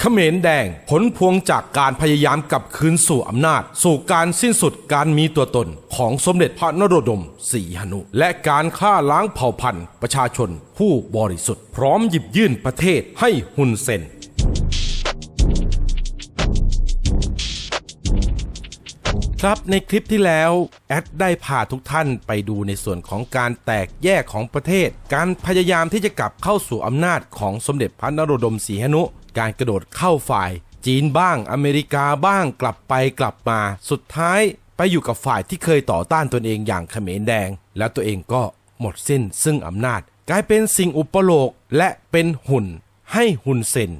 เขมรแดงผลพวงจากการพยายามกลับคืนสู่อำนาจ สู่การสิ้นสุดการมีตัวตนของสมเด็จพระนโรดมศรีหนุ และการฆ่าล้างเผ่าพันธุ์ประชาชนผู้บริสุทธิ์ พร้อมหยิบยื่นประเทศให้ฮุนเซนครับในคลิปที่แล้วแอดได้พาทุกท่านไปดูในส่วนของการแตกแยกของประเทศ การพยายามที่จะกลับเข้าสู่อำนาจของสมเด็จพระนโรดมศรีหนุ การกระโดดเข้าฝ่าย จีนบ้างอเมริกาบ้างกลับไปกลับมา สุดท้ายไปอยู่กับฝ่ายที่เคยต่อต้านตนเองอย่างเขมรแดง แล้วตัวเองก็หมดสิ้นซึ่งอำนาจ กลายเป็นสิ่งอุปโลกและเป็นหุ่น ให้หุ่นเซน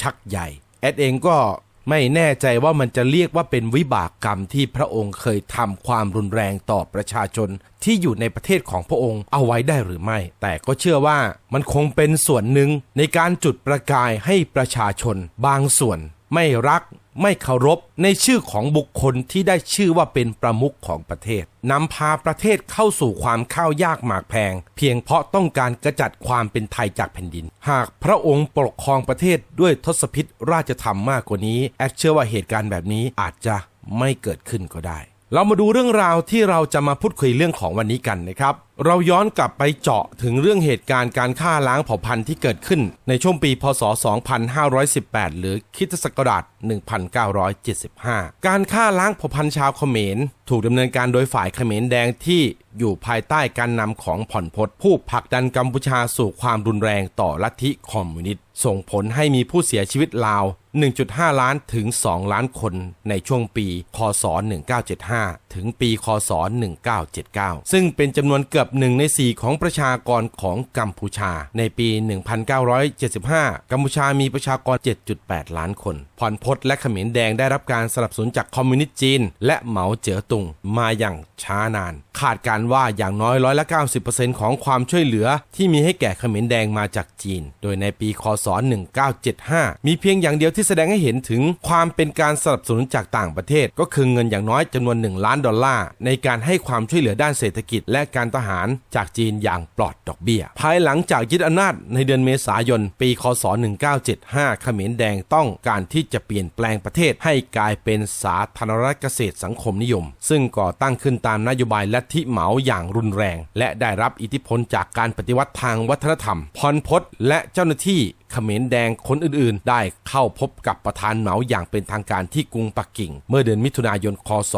ชักใหญ่ แอดเองก็ ไม่แน่ใจว่ามันจะเรียกว่าเป็นวิบากกรรมที่พระองค์เคยทำความรุนแรงต่อประชาชนที่อยู่ในประเทศของพระองค์เอาไว้ได้หรือไม่ แต่ก็เชื่อว่ามันคงเป็นส่วนหนึ่งในการจุดประกายให้ประชาชน บางส่วนไม่รัก ไม่เคารพในชื่อของบุคคลที่ได้ชื่อว่าเป็นประมุขของประเทศนำพาประเทศเข้าสู่ความข้าวยากหมากแพง เพียงเพราะต้องการกระจัดความเป็นไทยจากแผ่นดิน หากพระองค์ปกครองประเทศด้วยทศพิษราชธรรมมากกว่านี้ แอดเชื่อว่าเหตุการณ์แบบนี้อาจจะไม่เกิดขึ้นก็ได้ เรามาดูเรื่องราวที่เราจะมาพูดคุยเรื่องของวันนี้กันนะครับ เราย้อนกลับไปเจาะถึงเรื่องเหตุการณ์การฆ่าล้างเผ่าพันธุ์ที่เกิดขึ้นในช่วงปี พศ 2518 หรือคริสตศักราช 1975 การฆ่าล้างเผ่าพันธุ์ชาวเขมร ถูกดำเนินการโดยฝ่ายเขมรแดงที่อยู่ภายใต้การนำของผ่อนพศผู้ผลักดันกัมพูชาสู่ความรุนแรงต่อลัทธิคอมมิวนิสต์ส่งผลให้มีผู้เสียชีวิตราว 1.5 ล้านถึง 2 ล้านคนในช่วงปี คศ 1975 ถึงปี คศ 1979 ซึ่งเป็นจำนวนเกือบหนึ่งใน 4 ของประชากรของกัมพูชา ในปี 1975 กัมพูชามีประชากร 7.8 ล้านคนผ่อนพศและเขมรแดงได้รับการสนับสนุนจากคอมมิวนิสต์จีน และเหมาเจ๋อตุงมาอย่างช้านาน คาดการว่าอย่างน้อยร้อยละ 90%ของความช่วยเหลือที่มีให้แก่เขมรแดงมาจากจีน โดยในปีคศ 1975 มีเพียงอย่างเดียวที่แสดงให้เห็นถึงความเป็นการสนับสนุนจากต่างประเทศ ก็คือเงินอย่างน้อยจำนวน 1 ล้านดอลลาร์ในการให้ความช่วยเหลือด้านเศรษฐกิจและการทหารจากจีนอย่างปลอดดอกเบี้ย ภายหลังจากยึดอำนาจในเดือนเมษายน ปีคศ 1975 เขมรแดงต้องการที่จะเปลี่ยนแปลงประเทศให้กลายเป็นสาธารณรัฐเกษตรสังคมนิยม ซึ่งก่อตั้งขึ้นตามนโยบายลัทธิเหมาอย่างรุนแรง และได้รับอิทธิพลจากการปฏิวัติทางวัฒนธรรม พรพศและเจ้าหน้าที่ เขมรแดงคนอื่นๆ ได้เข้าพบกับประธานเหมาอย่างเป็นทางการที่กรุงปักกิ่ง เมื่อเดือนมิถุนายน คศ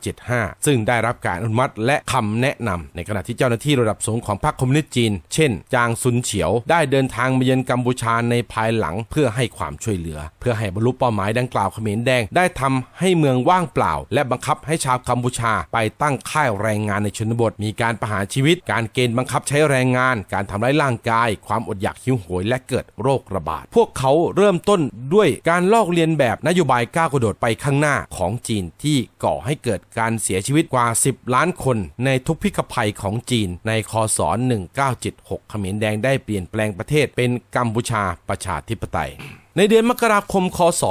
1975 ซึ่งได้รับการอนุมัติและคำแนะนำในขณะที่เจ้าหน้าที่ระดับสูงของพรรคคอมมิวนิสต์จีน เช่น จางซุนเฉียว ได้เดินทางมาเยือนกัมพูชาในภายหลังเพื่อให้ความช่วยเหลือ เพื่อให้บรรลุเป้าหมายดังกล่าวเขมรแดงได้ทำให้เมืองว่างเปล่า และบังคับให้ชาวกัมพูชาไปตั้งค่ายแรงงานในชนบท มีการประหารชีวิต การเกณฑ์บังคับใช้แรงงาน การทำร้ายร่างกาย ความอดอยากหิวโหยและเกิดโรคระบาด พวกเขาเริ่มต้นด้วยการลอกเลียนแบบนโยบายก้าวกระโดดไปข้างหน้าของจีนที่ก่อให้เกิดการเสียชีวิตกว่า 10 ล้านคน ในทุกพิกภัยของจีนในคศ1976เขมรแดงได้เปลี่ยนแปลงประเทศเป็นกัมพูชาประชาธิปไตย ในเดือนมกราคม คศ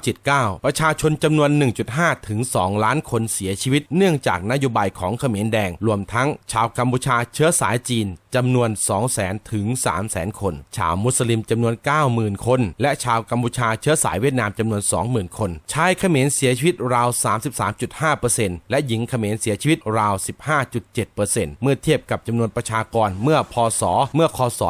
1979 ประชาชนจำนวน 1.5 ถึง 2 ล้านคนเสียชีวิต เนื่องจากนโยบายของเขมรแดง รวมทั้งชาวกัมพูชาเชื้อสายจีนจำนวน 200,000 ถึง 300,000 คน ชาวมุสลิมจำนวน 90,000 คน และชาวกัมพูชาเชื้อสายเวียดนามจำนวน 20,000 คน ชายเขมรเสียชีวิตราว 33.5%และหญิงเขมรเสียชีวิตราว 15.7%เมื่อเทียบกับจำนวนประชากรเมื่อพศ เมื่อคศ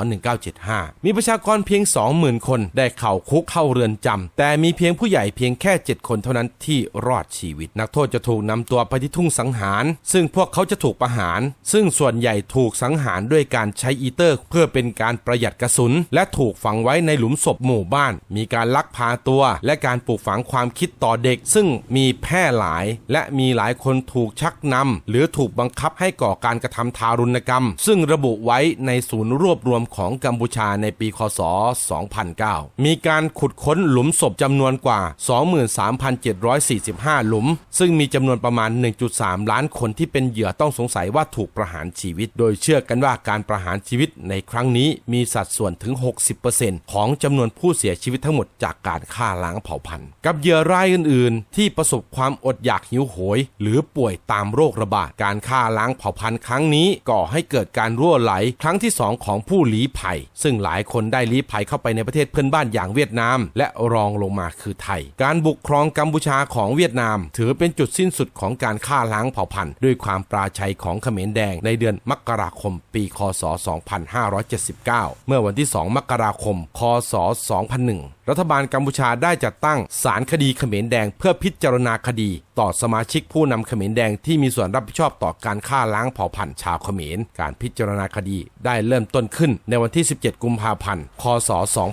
1975 มีประชากรเพียง 20,000 คน ได้เข้าคุกเข้าเรือนจำแต่มีเพียงผู้ใหญ่เพียงแค่ 7 คนเท่านั้นที่รอดชีวิต นักโทษจะถูกนำตัวไปที่ทุ่งสังหาร ซึ่งพวกเขาจะถูกประหาร ซึ่งส่วนใหญ่ถูกสังหารด้วยการใช้อีเตอร์ เพื่อเป็นการประหยัดกระสุน และถูกฝังไว้ในหลุมศพหมู่บ้าน มีการลักพาตัว และการปลูกฝังความคิดต่อเด็ก ซึ่งมีแพร่หลาย และมีหลายคนถูกชักนำหรือถูกบังคับให้ก่อการกระทำทารุณกรรม ซึ่งระบุไว้ในศูนย์รวบรวมของกัมพูชาในปีคศ 2009 มีการขุดค้นหลุมศพจำนวนกว่า 23,745 หลุม ซึ่งมีจำนวนประมาณ 1.3 ล้านคนที่เป็นเหยื่อต้องสงสัยว่าถูกประหารชีวิต โดยเชื่อกันว่าการประหารชีวิตในครั้งนี้มีสัดส่วนถึง 60%ของจำนวนผู้เสียชีวิตทั้งหมดจากการฆ่าล้างเผ่าพันธุ์ กับเหยื่อรายอื่น ๆ ที่ประสบความอดอยากหิวโหย หรือป่วยตามโรคระบาดการฆ่าล้างเผ่าพันธุ์ครั้งนี้ก่อให้เกิดการรั่วไหลครั้งที่สองของผู้ลี้ภัย ซึ่งหลายคนได้ลี้ภัยเข้าไปในประเทศเพื่อนบ้านอย่างเวียดยดนาม และรองลงมาคือไทย การบุกครองกัมพูชาของเวียดนาม ถือเป็นจุดสิ้นสุดของการฆ่าล้างเผ่าพันธุ์ด้วยความปราชัยของเขมรแดงในเดือนมกราคม ปีคศ 2579 เมื่อวันที่ 2 มกราคม คศ 2001รัฐบาลกัมพูชาได้จัดตั้งศาลคดีเขมรแดงเพื่อพิจารณาคดี ต่อสมาชิกผู้นำเขมรแดงที่มีส่วนรับผิดชอบต่อการฆ่าล้างเผ่าพันธุ์ชาวเขมร การพิจารณาคดีได้เริ่มต้นขึ้นในวันที่ 17 กุมภาพันธ์ คศ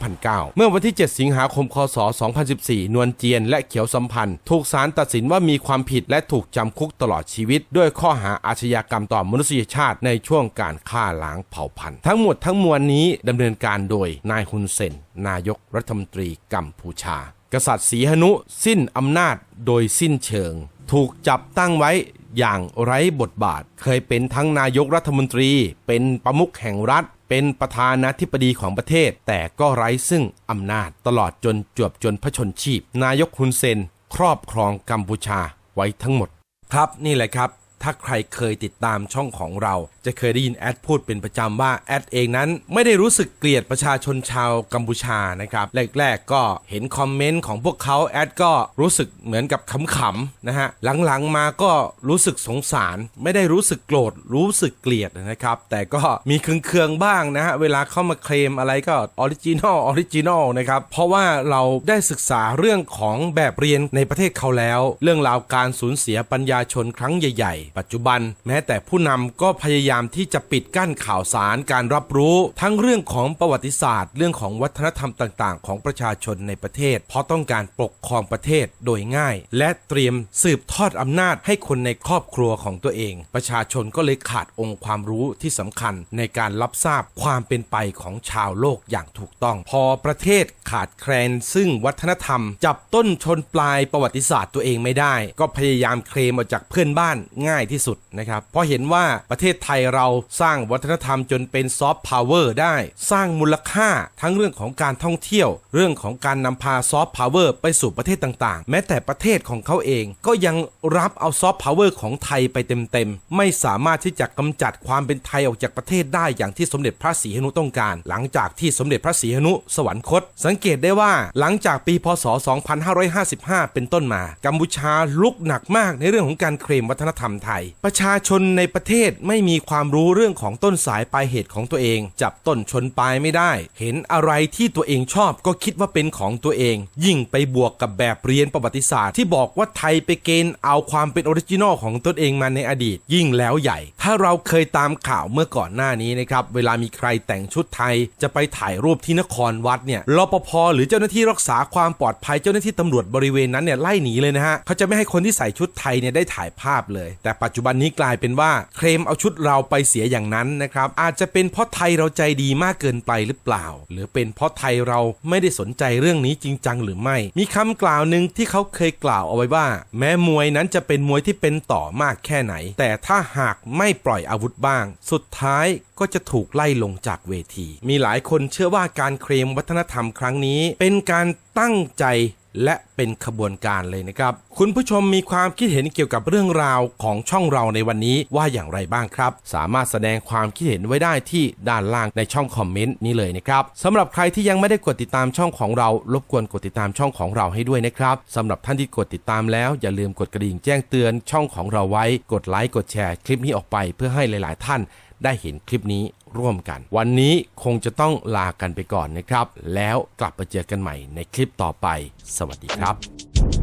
2009 เมื่อวันที่ 7 สิงหาคม คศ 2014 นวลเจียนและเขียวสัมพันธ์ ถูกศาลตัดสินว่ามีความผิดและถูกจำคุกตลอดชีวิต ด้วยข้อหาอาชญากรรมต่อมนุษยชาติในช่วงการฆ่าล้างเผ่าพันธุ์ ทั้งหมดทั้งมวลนี้ดำเนินการโดยนายฮุนเซนนายกรัฐมนตรีกัมพูชา กษัตริย์สีหนุสิ้นอำนาจโดยสิ้นเชิง ถูกจับตั้งไว้อย่างไร้บทบาท เคยเป็นทั้งนายกรัฐมนตรี เป็นประมุขแห่งรัฐ เป็นประธานาธิบดีของประเทศ แต่ก็ไร้ซึ่งอำนาจตลอดจนจวบจนพระชนชีพ นายกฮุนเซน ครอบครองกัมพูชาไว้ทั้งหมด ครับนี่แหละครับ ถ้าใครเคยติดตามช่องของเรา จะเคยได้ยินแอดพูดเป็นประจำว่าแอดเองนั้น ไม่ได้รู้สึกเกลียดประชาชนชาวกัมพูชานะครับแรกๆก็เห็นคอมเมนต์ของพวกเขาแอดก็รู้สึกเหมือนกับขำๆนะฮะหลังๆมาก็รู้สึกสงสาร ไม่ได้รู้สึกโกรธรู้สึกเกลียดนะครับ แต่ก็มีเคืองๆบ้างนะฮะเวลาเข้ามาเคลมอะไรก็ออริจินอลออริจินอลนะครับเพราะว่าเราได้ศึกษาเรื่องของแบบเรียนในประเทศเขาแล้ว เรื่องราวการสูญเสียปัญญาชนครั้งใหญ่ปัจจุบัน แม้แต่ผู้นำก็พยายามที่จะปิดกั้นข่าวสารการรับรู้ ทั้งเรื่องของประวัติศาสตร์ เรื่องของวัฒนธรรมต่าง ๆ ของประชาชนในประเทศ เพราะต้องการปกครองประเทศโดยง่าย และเตรียมสืบทอดอำนาจให้คนในครอบครัวของตัวเอง ประชาชนก็เลยขาดองค์ความรู้ที่สำคัญในการรับทราบความเป็นไปของชาวโลกอย่างถูกต้อง พอประเทศขาดแคลนซึ่งวัฒนธรรม จับต้นชนปลายประวัติศาสตร์ตัวเองไม่ได้ ก็พยายามเคลมมาจากเพื่อนบ้านง่ายที่สุดนะครับ เพราะเห็นว่าประเทศไทยเราสร้างวัฒนธรรมจนเป็นซอฟต์พาวเวอร์ได้ สร้างมูลค่าทั้งเรื่องของการท่องเที่ยว เรื่องของการนำพาซอฟต์พาวเวอร์ไปสู่ประเทศต่างๆ แม้แต่ประเทศของเขาเองก็ยังรับเอาซอฟต์พาวเวอร์ของไทยไปเต็มๆ ไม่สามารถที่จะกำจัดความเป็นไทยออกจากประเทศได้อย่างที่สมเด็จพระศรีหนุต้องการ หลังจากที่สมเด็จพระศรีหนุสวรรคต สังเกตได้ว่าหลังจากปีพศ 2555 เป็นต้นมา กัมพูชาลุกหนักมากในเรื่องของการเคลมวัฒนธรรมไทยประชาชนในประเทศไม่มีความรู้เรื่องของต้นสายปลายเหตุของตัวเอง จับต้นชนปลายไม่ได้ เห็นอะไรที่ตัวเองชอบก็คิดว่าเป็นของตัวเอง ยิ่งไปบวกกับแบบเรียนประวัติศาสตร์ที่บอกว่าไทยไปเกณฑ์เอาความเป็นออริจินอลของตนเองมาในอดีต ยิ่งแล้วใหญ่ ถ้าเราเคยตามข่าวเมื่อก่อนหน้านี้นะครับเวลามีใครแต่งชุดไทยจะไปถ่ายรูปที่นครวัดเนี่ยรปภหรือเจ้าหน้าที่รักษาความปลอดภัยเจ้าหน้าที่ตำรวจบริเวณนั้นเนี่ยไล่หนีเลยนะฮะเขาจะไม่ให้คนที่ใส่ชุดไทยเนี่ยได้ถ่ายภาพเลย แต่แต่ปัจจุบันนี้กลายเป็นว่าเคลมเอาชุดเราไปเสียอย่างนั้นนะครับ อาจจะเป็นเพราะไทยเราใจดีมากเกินไปหรือเปล่า หรือเป็นเพราะไทยเราไม่ได้สนใจเรื่องนี้จริงจังหรือไม่ มีคำกล่าวหนึ่งที่เขาเคยกล่าวเอาไว้ว่า แม้มวยนั้นจะเป็นมวยที่เป็นต่อมากแค่ไหน แต่ถ้าหากไม่ปล่อยอาวุธบ้าง สุดท้ายก็จะถูกไล่ลงจากเวที มีหลายคนเชื่อว่าการเคลมวัฒนธรรมครั้งนี้ เป็นการตั้งใจ และเป็นขบวนการเลยนะครับ คุณผู้ชมมีความคิดเห็นเกี่ยวกับเรื่องราวของช่องเราในวันนี้ว่าอย่างไรบ้างครับ สามารถแสดงความคิดเห็นไว้ได้ที่ด้านล่างในช่องคอมเมนต์นี้เลยนะครับสำหรับใครที่ยังไม่ได้กดติดตามช่องของเรา รบกวนกดติดตามช่องของเราให้ด้วยนะครับสำหรับท่านที่กดติดตามแล้ว อย่าลืมกดกระดิ่งแจ้งเตือนช่องของเราไว้ กดไลค์กดแชร์คลิปนี้ออกไปเพื่อให้หลาย ๆ ท่าน ได้เห็นคลิปนี้ร่วมกัน วันนี้คงจะต้องลากันไปก่อนนะครับ แล้วกลับมาเจอกันใหม่ในคลิปต่อไป สวัสดีครับ